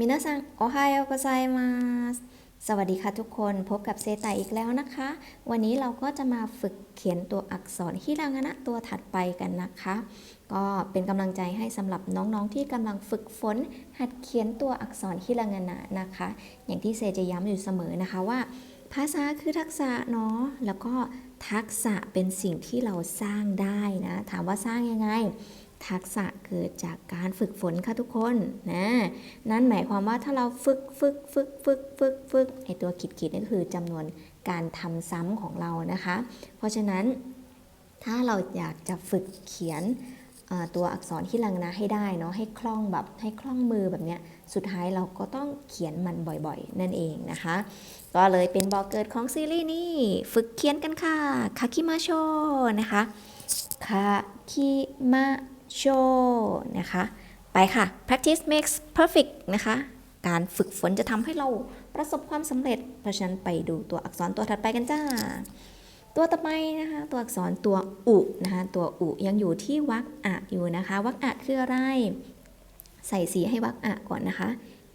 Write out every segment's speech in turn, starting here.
มินาซังโอไฮโอโกไซมาสสวัสดีค่ะทุกคนพบกับเซไตอีกแล้วนะคะ วันนี้เราก็จะมาฝึกเขียนตัวอักษรฮิรางานะตัวถัดไปกันนะคะ ก็เป็นกำลังใจให้สำหรับน้องๆที่กำลังฝึกฝน หัดเขียนตัวอักษรฮิรางานะนะคะ อย่างที่เซจะย้ำอยู่เสมอนะคะว่า ภาษาคือทักษะเนาะแล้วก็ทักษะเป็นสิ่งที่เราสร้างได้นะ ถามว่าสร้างยังไง ทักษะเกิดจากการฝึกฝนค่ะทุกคนนะนั่นหมายความว่าถ้าเราฝึกฝึกฝึกฝึกฝึกฝึกไอตัวขีดขีดนี่ก็คือจำนวนการทำซ้ำของเรานะคะ เพราะฉะนั้นถ้าเราอยากจะฝึกเขียนตัวอักษรที่ลังนะให้ได้เนาะให้คล่องแบบให้คล่องมือแบบเนี้ยสุดท้ายเราก็ต้องเขียนมันบ่อยๆ นั่นเองนะคะ ก็เลยเป็นบอกเกิดของซีรีส์นี้ฝึกเขียนกันค่ะคาคิมาโชนะคะคาคิมา โชนะคะ ไปค่ะ practice makes perfect นะคะ การฝึกฝนจะทำให้เราประสบความสำเร็จ เพราะฉะนั้นไปดูตัวอักษรตัวถัดไปกันจ้า ตัวต่อไปนะคะ ตัวอักษรตัวอุนะคะ ตัวอุยังอยู่ที่วรรคอะอยู่นะคะ วรรคอะคืออะไร ใส่สีให้วรรคอะก่อนนะคะ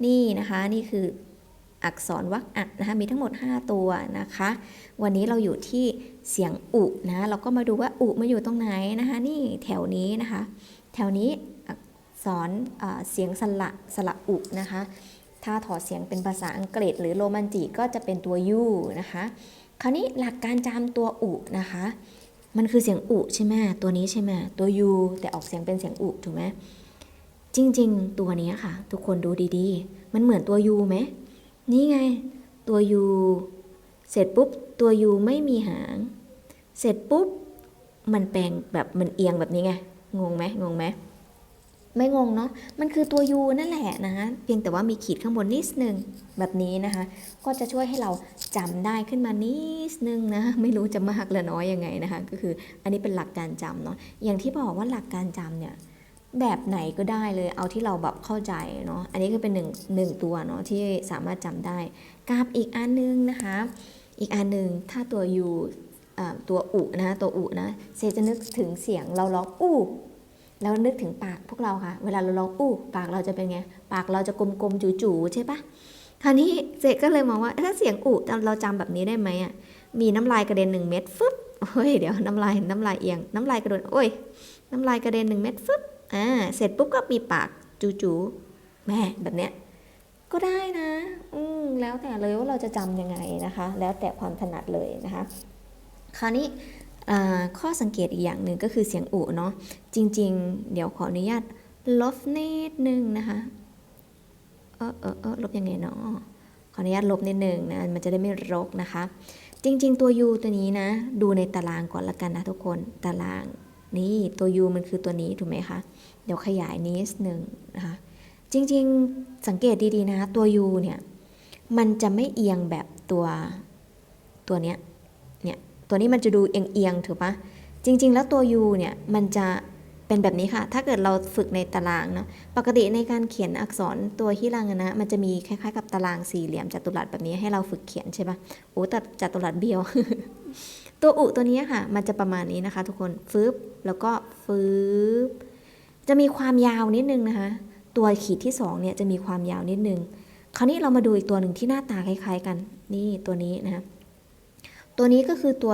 นี่นะคะ นี่คืออักษรวรรคอะนะคะมีทั้งหมด 5 ตัวนะคะ วันนี้เราอยู่ที่เสียงอุนะเราก็มาดูว่าอุมาอยู่ตรงไหนนะคะ นี่แถวนี้นะคะ แถวนี้อักษรเอเสียงสระสระอุนะคะ ถ้าถอดเสียงเป็นภาษาอังกฤษ หรือโรมันจิก็จะเป็นตัวยูนะคะ คราวนี้หลักการจำตัวอุนะคะ มันคือเสียงอุใช่ไหมตัวนี้ใช่ไหมตัวยูแต่ออกเสียงเป็นเสียงอุถูกไหมจริงๆ ตัวนี้ค่ะ ทุกคนดูดีๆ มันเหมือนตัวยูไหมนี่ไงตัวยูเสร็จปุ๊บตัวยูไม่มีหาง เสร็จปุ๊บมันแปลงแบบมันเอียงแบบนี้ไง งงไหมงงไหมไม่งงเนาะ มันคือตัวยูนั่นแหละนะคะเพียงแต่ว่ามีขีดข้างบนนิดนึงแบบนี้นะคะ ก็จะช่วยให้เราจำได้ขึ้นมานิดนึงนะ ไม่รู้จะมากหรือน้อยยังไงนะคะ ก็คืออันนี้เป็นหลักการจำเนาะ อย่างที่บอกว่าหลักการจำเนี่ยแบบไหนก็ได้เลย เอาที่เราแบบเข้าใจเนาะ อันนี้คือเป็นหนึ่งหนึ่งตัวเนาะที่สามารถจำได้ กับอีกอันนึงนะคะ อีกอันหนึ่งถ้าตัวยู ตัวอุนะตัวอุนะเซจะนึกถึงเสียงเราร้องอู้แล้วนึกถึงปากพวกเราค่ะ เวลาเราร้องอู้ปากเราจะเป็นไง ปากเราจะกลมๆจู่ๆใช่ปะคราวนี้เจก็เลยมองว่าถ้าเสียงอุเราจำแบบนี้ได้ไหมอะมีน้ำลายกระเด็นหนึ่งเม็ดฟึบเฮ้ยเดี๋ยวน้ำลายน้ำลายเอียงน้ำลายกระโดดโอ้ยน้ำลายกระเด็นหนึ่งเม็ดฟึบอ่าเสร็จปุ๊บก็มีปากจูๆแม่แบบเนี้ยก็ได้นะ อืมแล้วแต่เลยว่าเราจะจำยังไงนะคะ แล้วแต่ความถนัดเลยนะคะ คราวนี้ข้อสังเกตอีกอย่างหนึ่งก็คือเสียงอุเนาะจริง ๆ เดี๋ยวขออนุญาตลบนิดนึงนะคะเออเออเออลบยังไงเนาะขออนุญาตลบนิดนึงนะมันจะได้ไม่รกนะคะ จริง ๆ ตัว u ตัวนี้นะ ดูในตารางก่อนละกันนะทุกคนตารางนี่ตัว u มันคือตัวนี้ถูกไหมคะเดี๋ยวขยายนิดนึงนะคะจริง ๆ สังเกตดี ๆ นะตัว u เนี่ย มันจะไม่เอียงแบบตัวตัวเนี้ย ตัวนี้มันจะดูเอียงๆถูกปะจริง ๆ แล้วตัว u เนี่ยมันจะเป็นแบบนี้ค่ะ ถ้าเกิดเราฝึกในตารางเนาะ ปกติในการเขียนอักษรตัวฮิรังนะ มันจะมีคล้ายๆ กับตารางสี่เหลี่ยมจัตุรัสแบบนี้ให้เราฝึกเขียนใช่ปะโอ้แต่จัตุรัสเบี้ยว ตัวอุตัวนี้ค่ะ มันจะประมาณนี้นะคะ ทุกคนฟึบแล้วก็ฟึบจะมีความยาวนิดนึงนะคะ ตัวขีดที่สองเนี่ยจะมีความยาวนิดนึง คราวนี้เรามาดูอีกตัวหนึ่งที่หน้าตาคล้าย ๆ กัน นี่ตัวนี้นะคะ ตัวนี้ก็คือตัว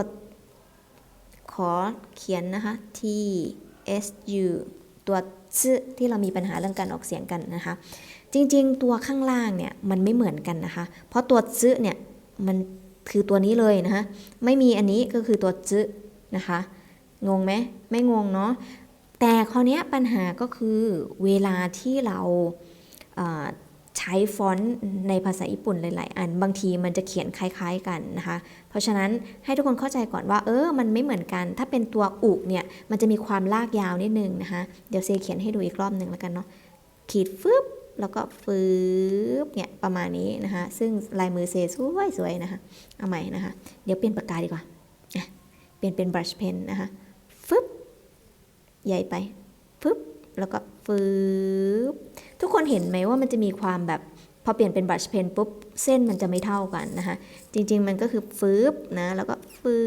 ขอเขียนนะคะ T S U ตัวซึที่เรามีปัญหาเรื่องการออกเสียงกันนะคะ จริงๆ ตัวข้างล่างเนี่ยมันไม่เหมือนกันนะคะ เพราะตัวซึเนี่ยมันคือตัวนี้เลยนะคะ ไม่มีอันนี้ก็คือตัวซึนะคะ งงไหมไม่งงเนาะแต่คราวนี้ปัญหาก็คือเวลาที่เราเอ่อใช้ฟอนต์ในภาษาญี่ปุ่นหลาย ๆ อัน บางทีมันจะเขียนคล้าย ๆ กันนะคะ เพราะฉะนั้นให้ทุกคนเข้าใจก่อนว่า เออ มันไม่เหมือนกัน ถ้าเป็นตัวอุเนี่ย มันจะมีความลากยาวนิดนึงนะคะ เดี๋ยวเซเขียนให้ดูอีกรอบหนึ่งแล้วกันเนาะ ขีดฟึบแล้วก็ฟืบเนี่ยประมาณนี้นะคะ ซึ่งลายมือเซสวยๆนะคะ เอาใหม่นะคะ เดี๋ยวเปลี่ยนปากกาดีกว่า เปลี่ยนเป็น brush pen นะคะฟึบใหญ่ไปฟึบแล้วก็ฟืบ ทุกคนเห็นไหมว่ามันจะมีความแบบพอเปลี่ยนเป็นบ r ัชเพนปุ๊บเส้นมันจะไม่เท่ากันนะคะ จริง ๆ มันก็คือฟืบนะแล้วก็ฟื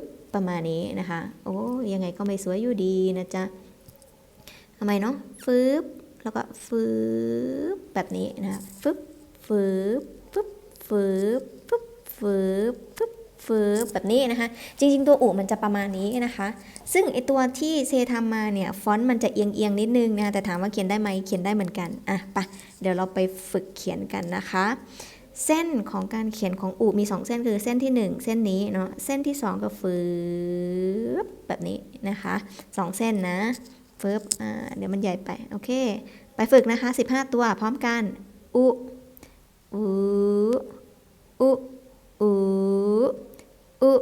บประมาณนี้นะคะ โอ้ยังไงก็ไม่สวยอยู่ดีนะจ๊ะทำไมเนาะฟืบแล้วก็ฟืบแบบนี้นะคะฟึบฟืบฟึบฟืบฟึบฟืบฟึบ ฟืบแบบนี้นะคะ จริง ๆ ตัวอุมันจะประมาณนี้นะคะ ซึ่งไอตัวที่เซทำมาเนี่ยฟอนต์มันจะเอียงเอียงนิดนึงนะแต่ถามว่าเขียนได้ไหมเขียนได้เหมือนกันอะปะเดี๋ยวเราไปฝึกเขียนกันนะคะ เส้นของการเขียนของอุมี 2 เส้นคือเส้นที่ 1 เส้นนี้เนาะเส้นที่ 2 ก็ฟืบแบบนี้นะคะสองเส้นนะฟืบอ่าเดี๋ยวมันใหญ่ไปโอเค ไปฝึกนะคะ 15 ตัวพร้อมกันอุอุอุอุ อุ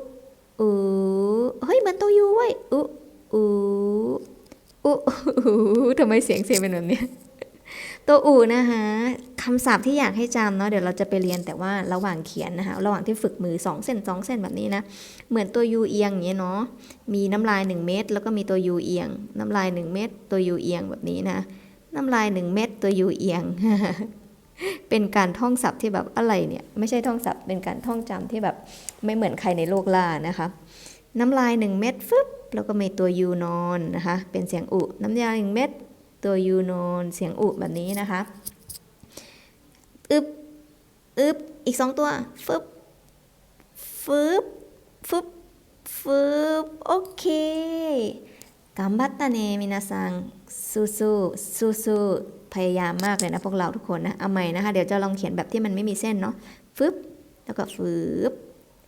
อุเฮ้ยเหมือนตัวยูเว้ยอุอุอุอุทำไมเสียงเสียงเป็นแบบเนี้ยตัวอูนะคะคำศัพท์ที่อยากให้จำเนาะเดี๋ยวเราจะไปเรียนแต่ว่าระหว่างเขียนนะคะระหว่างที่ฝึกมือ2เส้น2เส้นแบบนี้นะเหมือนตัวยูเอียงอย่างเงี้ยเนาะมีน้ำลาย1เม็ดแล้วก็มีตัวยูเอียง น้ำลาย1เม็ดตัวยูเอียงแบบนี้นะน้ำลาย1เม็ดตัวยูเอียง เป็นการท่องศัพท์ที่แบบอะไรเนี่ยไม่ใช่ท่องศัพท์เป็นการท่องจำที่แบบไม่เหมือนใครในโลกล่านะคะน้ำลาย1เม็ดฟึบแล้วก็มีตัวยูนอนนะคะเป็นเสียงอุ น้ำยา1เม็ดตัวยูโนนเสียงอุแบบนี้นะคะอึบอึบอีกสองตัวฟึบฟึบฟึบฟึบโอเคกัมบัตตาเนมินาซังสู้สู้สู้สู้ พยายามมากเลยนะพวกเราทุกคนนะ เอาใหม่นะคะ เดี๋ยวจะลองเขียนแบบที่มันไม่มีเส้นเนาะฟึบแล้วก็ฟืบ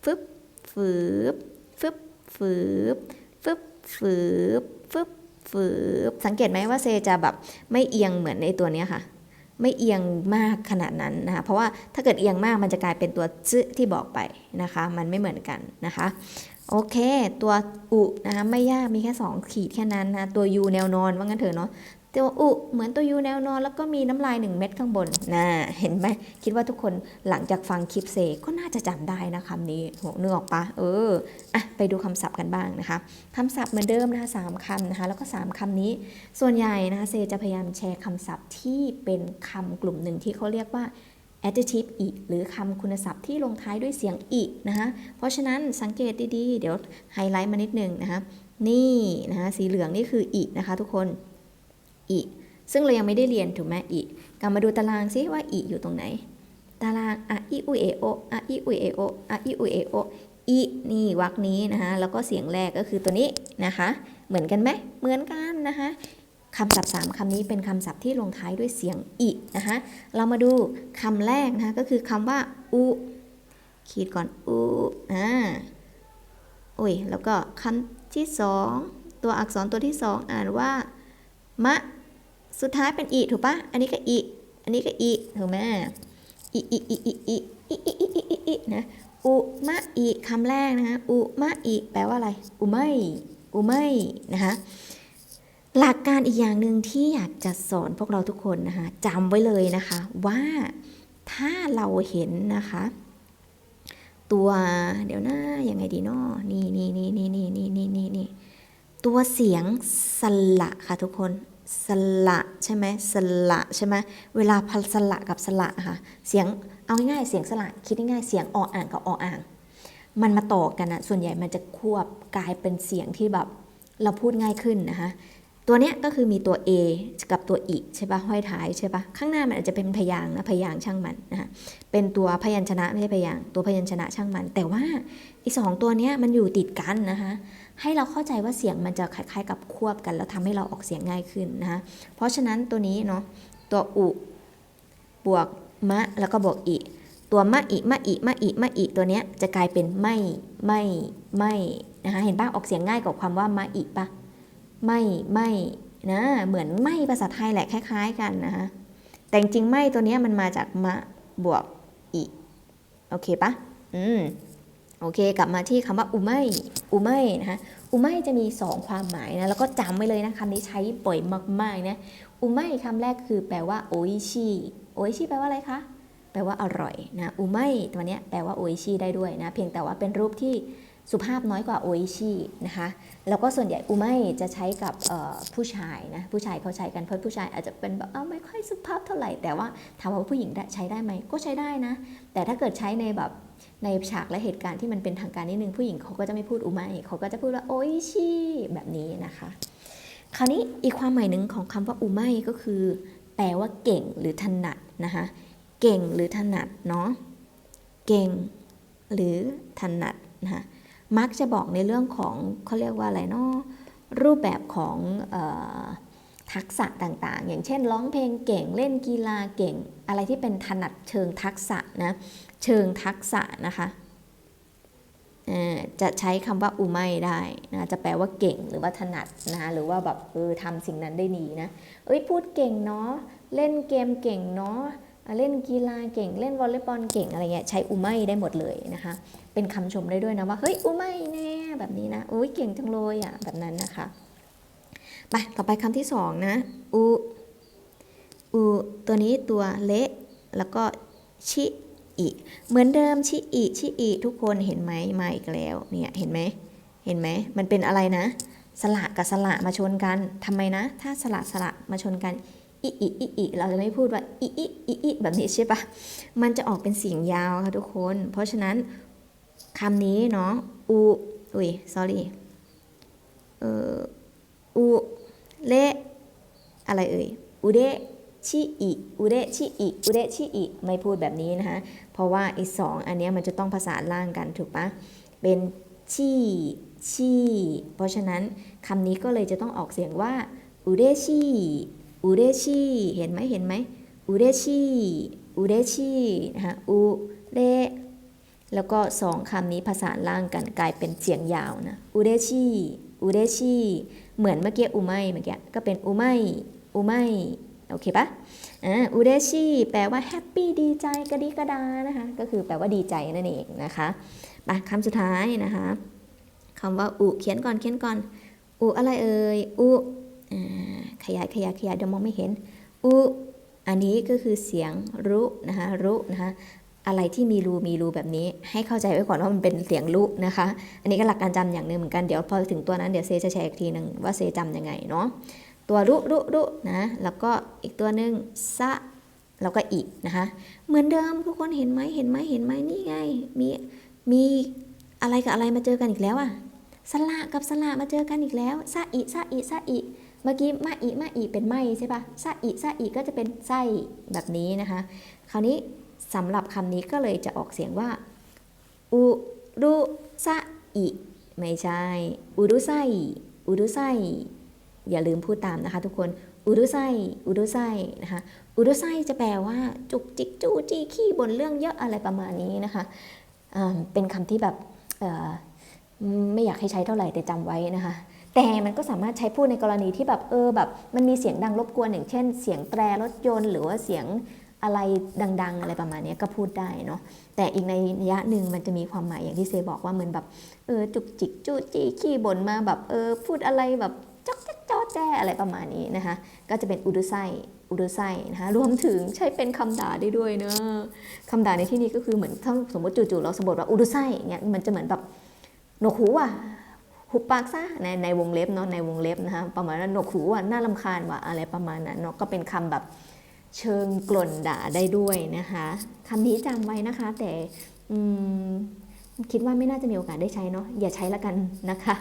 ฟึบฟืบฟึบฟืบฟึบฟืบฟึบฟืบสังเกตไหมว่าเซจะแบบไม่เอียงเหมือนในตัวนี้ค่ะ ไม่เอียงมากขนาดนั้นนะคะ เพราะว่าถ้าเกิดเอียงมากมันจะกลายเป็นตัวซึที่บอกไปนะคะ มันไม่เหมือนกันนะคะโอเค ตัวอุนะคะไม่ยากมีแค่ 2 ขีดแค่นั้นนะะตัวยูแนวนอนว่างั้นเถอะเนาะ ตัวอุเหมือนตัวยูแนวนอน แล้วก็มีน้ำลาย1เม็ดข้างบนนะเห็นไหมคิดว่าทุกคนหลังจากฟังคลิปเซก็น่าจะจำได้นะคำนี้โหนึกออกปะเอออะไปดูคำศัพท์กันบ้างนะคะคำศัพท์เหมือนเดิมนะคะสามคำนะคะแล้วก็ 3คำนี้ ส่วนใหญ่นะคะเซจะพยายามแชร์คำศัพท์ที่เป็นคำกลุ่มหนึ่งที่เขาเรียกว่า adjective อีหรือคำคุณศัพท์ที่ลงท้ายด้วยเสียงอีนะคะเพราะฉะนั้นสังเกตดีๆ เดี๋ยวไฮไลท์มานิดนึงนะคะนี่นะคะสีเหลืองนี่คืออีนะคะทุกคน อีซึ่งเรายังไม่ได้เรียนถูกไหมอีกลับมาดูตารางซิว่าอีอยู่ตรงไหน ตารางอะอีอุเอโออะอีอุเอโออะอีอุเอโออีนี่วรรคนี้นะคะแล้วก็เสียงแรกก็คือตัวนี้นะคะ เหมือนกันไหมเหมือนกันนะคะคำศัพท์สามคำนี้เป็นคำศัพท์ที่ลงท้ายด้วยเสียงอีนะคะเรามาดูคำแรกนะคะก็คือคำว่าอุขีดก่อนอุอ่าโอ้ยแล้วก็คำที่สองตัวอักษรตัวที่สองอ่านว่ามะ สุดท้ายเป็นอีถูกปะอันนี้ก็อีอันนี้ก็อีถูกไหมอีอีอีอีอีอีอีอีอีอีอีนะอุมะอิคำแรกนะคะอุมะอิแปลว่าอะไร อุไม่อุไม่นะคะหลักการอีกอย่างหนึ่งที่อยากจะสอนพวกเราทุกคนนะคะจำไว้เลยนะคะว่าถ้าเราเห็นนะคะ ตัวเดี๋ยวนะยังไงดีเนาะนี่นี่นี่นี่นี่นี่นี่นี่นี่ตัวเสียงสละค่ะทุกคน สละใช่ไหมสละใช่ไหมเวลาพัสละกับสละค่ะเสียงเอาง่ายๆเสียงสละคิดง่ายๆเสียงออ่างกับออ่าง มันมาต่อกันนะส่วนใหญ่มันจะควบกลายเป็นเสียงที่แบบเราพูดง่ายขึ้นนะคะ ตัวเนี้ยก็คือมีตัว A กับตัวอีใช่ปะห้อยท้ายใช่ปะข้างหน้ามันอาจจะเป็นพยางนะพยางช่างมันนะคะเป็นตัวพยัญชนะไม่ใช่พยางตัวพยัญชนะช่างมัน แต่ว่าอีสองตัวเนี้ยมันอยู่ติดกันนะคะให้เราเข้าใจว่าเสียงมันจะคล้ายๆ กับควบกัน แล้วทำให้เราออกเสียงง่ายขึ้นนะคะเพราะฉะนั้นตัวนี้เนาะตัวอุบวกมะแล้วก็บวกอีตัวมะอิมะอิมะอิมะอิตัวเนี้ยจะกลายเป็นไม่ไม่ไม่นะคะเห็นป่ะออกเสียงง่ายกว่าความว่ามะอิปะ ไม่ไม่นะเหมือนไม่ภาษาไทยแหละคล้าย ๆ กันนะคะแต่จริงไม่ตัวนี้มันมาจากมะบวกอิโอเคปะอืมโอเค กลับมาที่คำว่าอุไม่อุไม่นะคะอุไม่จะมี 2 ความหมายนะแล้วก็จำไว้เลยนะคำนี้ใช้บ่อยมากๆนะอุไม่คำแรกคือแปลว่าโออิชิโออิชิแปลว่าอะไรคะแปลว่าอร่อยนะอุไม่ตัวเนี้ยแปลว่าโออิชิได้ด้วยนะเพียงแต่ว่าเป็นรูปที่ สุภาพน้อยกว่าโออิชินะคะ แล้วก็ส่วนใหญ่อุไม่จะใช้กับผู้ชายนะ ผู้ชายเขาใช้กันเพราะผู้ชายอาจจะเป็นแบบไม่ค่อยสุภาพเท่าไหร่ แต่ว่าถามว่าผู้หญิงใช้ได้ไหมก็ใช้ได้นะ แต่ถ้าเกิดใช้ในแบบในฉากและเหตุการณ์ที่มันเป็นทางการนิดนึงผู้หญิงเขาก็จะไม่พูดอุไม่เขาก็จะพูดว่าโออิชิแบบนี้นะคะ คราวนี้อีกความหมายหนึ่งของคำว่าอุไม่ก็คือ แปลว่าเก่งหรือถนัดนะคะ เก่งหรือถนัดเนาะ เก่งหรือถนัดนะคะ มักจะบอกในเรื่องของเขาเรียกว่าอะไรเนาะรูปแบบของออทักษะต่างๆ อย่างเช่น ร้องเพลงเก่งเล่นกีฬาเก่ง อะไรที่เป็นถนัดเชิงทักษะนะเชิงทักษะนะคะจะใช้คำว่าอุไม่ได้นะจะแปลว่าเก่งหรือว่าถนัดนะหรือว่าแบบเออทำสิ่งนั้นได้ดีนะเอ้ยพูดเก่งเนาะเล่นเกมเก่งเนาะ เล่นกีฬาเก่งเล่นวอลเลย์บอลเก่งอะไรเงี้ยใช้อุไม่ได้หมดเลยนะคะ เป็นคำชมได้ด้วยนะว่าเฮ้ยอุไม่แน่แบบนี้นะอุ้ยเก่งจังเลยอะแบบนั้นนะคะไปต่อไปคำที่สองนะอุอุตัวนี้ตัวเละแล้วก็ชิอิเหมือนเดิมชิอิชิอิทุกคนเห็นไหมมาอีกแล้วเนี่ยเห็นไหมเห็นไหมมันเป็นอะไรนะสระกับสระมาชนกันทำไมนะ ถ้าสระสระมาชนกัน อิอิอิอิเราจะไม่พูดว่าอิอิอิอิแบบนี้ใช่ปะมันจะออกเป็นเสียงยาวค่ะทุกคน เพราะฉะนั้นคำนี้เนาะอูอุ้ย sorry เอออูเละอะไรเอ่ยอูเดชิอิอูเดชิอิอูเดชิอิไม่พูดแบบนี้นะคะ เพราะว่าอีสองอันนี้มันจะต้องผสาล่างกันถูกปะเป็นชีชีเพราะฉะนั้นคำนี้ก็เลยจะต้องออกเสียงว่าอูเดชิ อูเดชิเห็นไหมเห็นไหมอูเดชิอูเดชินะคะอูเดแล้วก็สองคำนี้ผสานล่างกันกลายเป็นเสียงยาวนะอูเดชิอูเดชิเหมือนเมื่อกี้อูไมเมื่อกี้ก็เป็นอูไมอูไมโอเคปะอ่าอุเดชิแปลว่าแฮปปี้ดีใจกระดิกระดานะคะก็คือแปลว่าดีใจนั่นเองนะคะไปคำสุดท้ายนะคะคำว่าอุเขียนก่อนเขียนก่อนอุอะไรเอ่ยอุ ขยายขยายขยายเดี๋ยวมองไม่เห็นอุอันนี้ก็คือเสียงรุนะคะรุนะคะอะไรที่มีรูมีรูแบบนี้ ให้เข้าใจไว้ก่อนว่ามันเป็นเสียงรุนะคะ อันนี้ก็หลักการจำอย่างหนึ่งเหมือนกันเดี๋ยวพอถึงตัวนั้นเดี๋ยวเซจะแชร์อีกทีหนึ่งว่าเซจำยังไงเนาะตัวรุรุรุนะแล้วก็อีกตัวหนึ่งสะแล้วก็อีกนะคะ เหมือนเดิมทุกคนเห็นไหมเห็นไหมเห็นไหมนี่ไงมีมีอะไรกับอะไรมาเจอกันอีกแล้วอะสละกับสละมาเจอกันอีกแล้วซาอิซาอิซาอิเมื่อกี้มาอิมาอิเป็นไม่ใช่ปะซาอิซาอิก็จะเป็นไส้แบบนี้นะคะ คราวนี้สำหรับคำนี้ก็เลยจะออกเสียงว่าอุรุซาอิไม่ใช่อุรุไซอุรุไซอย่าลืมพูดตามนะคะ ทุกคนอุรุไซอุรุไซนะคะอุรุไซจะแปลว่าจุกจิกจู้จี้ขี้บนเรื่องเยอะอะไรประมาณนี้นะคะเป็นคำที่แบบไม่อยากให้ใช้เท่าไหร่แต่จำไว้นะคะ แต่มันก็สามารถใช้พูดในกรณีที่แบบเออแบบมันมีเสียงดังรบกวนอย่างเช่น เสียงแตรรถยนต์ หรือว่าเสียงอะไรดัง ๆ อะไรประมาณนี้ก็พูดได้เนาะแต่อีกในระยะหนึ่งมันจะมีความหมายอย่างที่เซบอกว่าเหมือนแบบเออจุกจิกจู้จี้ขี้บ่นมาแบบเออพูดอะไรแบบจอกแจ๊กจอแจ้อะไรประมาณนี้นะคะ ก็จะเป็นอุดุไซอุดุไซนะคะรวมถึงใช้เป็นคำด่าได้ด้วยเนอะคำด่าในที่นี้ก็คือเหมือนถ้าสมมติจู่ๆเราสมมติว่าอุดุไซเงี้ยมันจะเหมือนแบบหนวกหูอะ หุบปากซะในในวงเล็บเนาะในวงเล็บนะคะประมาณนั้นหนวกหูอะน่าลำคาญว่ะอะไรประมาณนั้นเนาะก็เป็นคำแบบเชิงกล่นด่าได้ด้วยนะคะคำนี้จำไว้นะคะ แต่คิดว่าไม่น่าจะมีโอกาสได้ใช้เนาะอย่าใช้ละกันนะคะ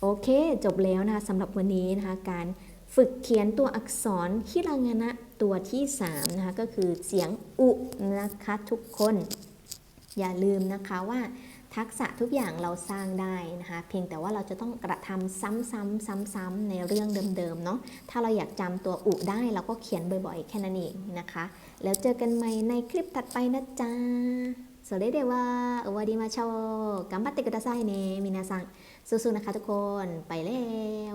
โอเค จบแล้วนะคะสำหรับวันนี้นะคะการฝึกเขียนตัวอักษรฮิรางานะตัวที่3นะคะก็คือเสียงอุนะคะทุกคน อย่าลืมนะคะว่า ทักษะทุกอย่างเราสร้างได้นะคะ เพียงแต่ว่าเราจะต้องกระทำซ้ำๆซ้ำๆในเรื่องเดิมๆเนาะถ้าเราอยากจำตัวอุได้เราก็เขียนบ่อยๆ แค่นั้นเองนะคะ แล้วเจอกันใหม่ในคลิปถัดไปนะจ๊ะสวัสดีว่าสวัสดีมาชอกัมบัตเติกุดาไซเนมินาซังสู้ๆนะคะทุกคนไปแล้ว